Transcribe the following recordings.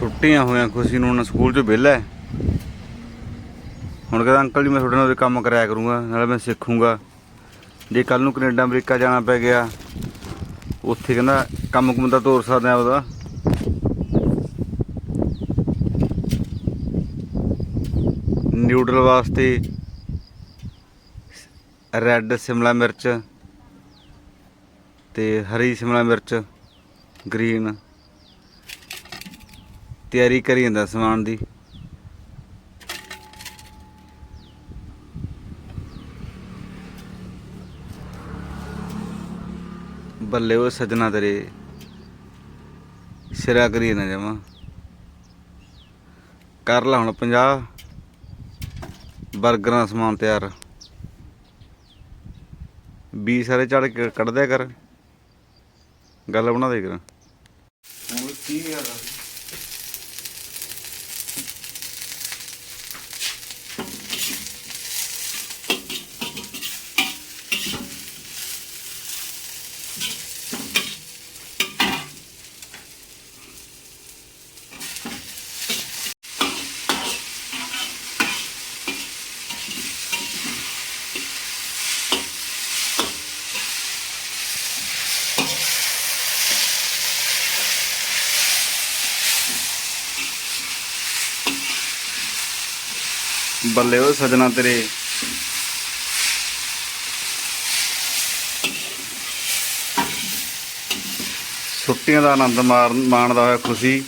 ਛੁੱਟੀਆਂ ਹੋਈਆਂ, ਖੁਸ਼ੀ ਨੂੰ ਹੁਣ ਸਕੂਲ ਚੋਂ ਵਿਹਲਾ ਹੈ। ਹੁਣ ਕਹਿੰਦਾ, ਅੰਕਲ ਜੀ, ਮੈਂ ਤੁਹਾਡੇ ਨਾਲ ਉਹਦੇ ਕੰਮ ਕਰਾਇਆ ਕਰੂੰਗਾ, ਨਾਲੇ ਮੈਂ ਸਿੱਖੂੰਗਾ। ਜੇ ਕੱਲ ਨੂੰ ਕੈਨੇਡਾ, ਅਮਰੀਕਾ ਜਾਣਾ ਪੈ ਗਿਆ, ਉੱਥੇ ਕਹਿੰਦਾ, ਕੰਮ ਕੁਮ ਦਾ ਤੋਰ ਸਕਦਾ ਉਹਦਾ ਨਿਊਡਲ ਵਾਸਤੇ ਰੈੱਡ ਸ਼ਿਮਲਾ ਮਿਰਚ ਤੇ ਹਰੀ ਸ਼ਿਮਲਾ ਮਿਰਚ, ਗ੍ਰੀਨ। ਤਿਆਰੀ ਕਰੀ ਜਾਂਦਾ ਸਮਾਨ ਦੀ। ਬੱਲੇ ਉਹ ਸਜਣਾ ਤੇਰੇ, ਸਿਰਾ ਕਰੀ ਨਾ ਜਮਾ। ਕਰ ਲਾ ਹੁਣ 50 ਬਰਗਰਾਂ ਦਾ ਸਮਾਨ ਤਿਆਰ। ਬੀ ਸਾਰੇ ਚੜ ਕੇ ਕੱਢ ਦਿਆ ਕਰ। ਗੱਲ ਬਣਾ ਦੇ ਕਰ ਹੁਣ ਕੀ ਯਾਰ ਬੱਲੇ ਉਹ ਸਜਣਾ ਤੇਰੇ। ਛੁੱਟੀਆਂ ਦਾ ਆਨੰਦ ਮਾਣਦਾ ਹੋਇਆ ਖੁਸ਼ੀ।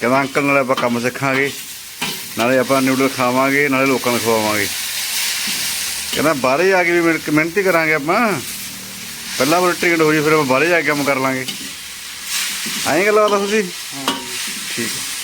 ਕਹਿੰਦਾ ਅੰਕਲ ਨਾਲੇ ਆਪਾਂ ਕੰਮ ਸਿੱਖਾਂਗੇ। ਨਾਲੇ ਆਪਾਂ ਨਿਊਡਲ ਖਾਵਾਂਗੇ ਨਾਲੇ ਲੋਕਾਂ ਨੂੰ ਖਵਾਵਾਂਗੇ। ਕਹਿੰਦਾ ਬਾਹਰੇ ਜਾ ਕੇ ਵੀ ਮਿਹਨਤ- ਕਰਾਂਗੇ ਆਪਾਂ। ਪਹਿਲਾਂ ਬਲ ਟਿਕਟ ਹੋ ਜੀ ਫਿਰ ਆਪਾਂ ਬਾਹਰੇ ਜਾ ਕੇ ਕੰਮ ਕਰ ਲਾਂਗੇ। ਐਂ ਗੱਲਾਂ ਬਾਤਾਂ ਖੁਸ਼ੀ ਠੀਕ। ਹੈ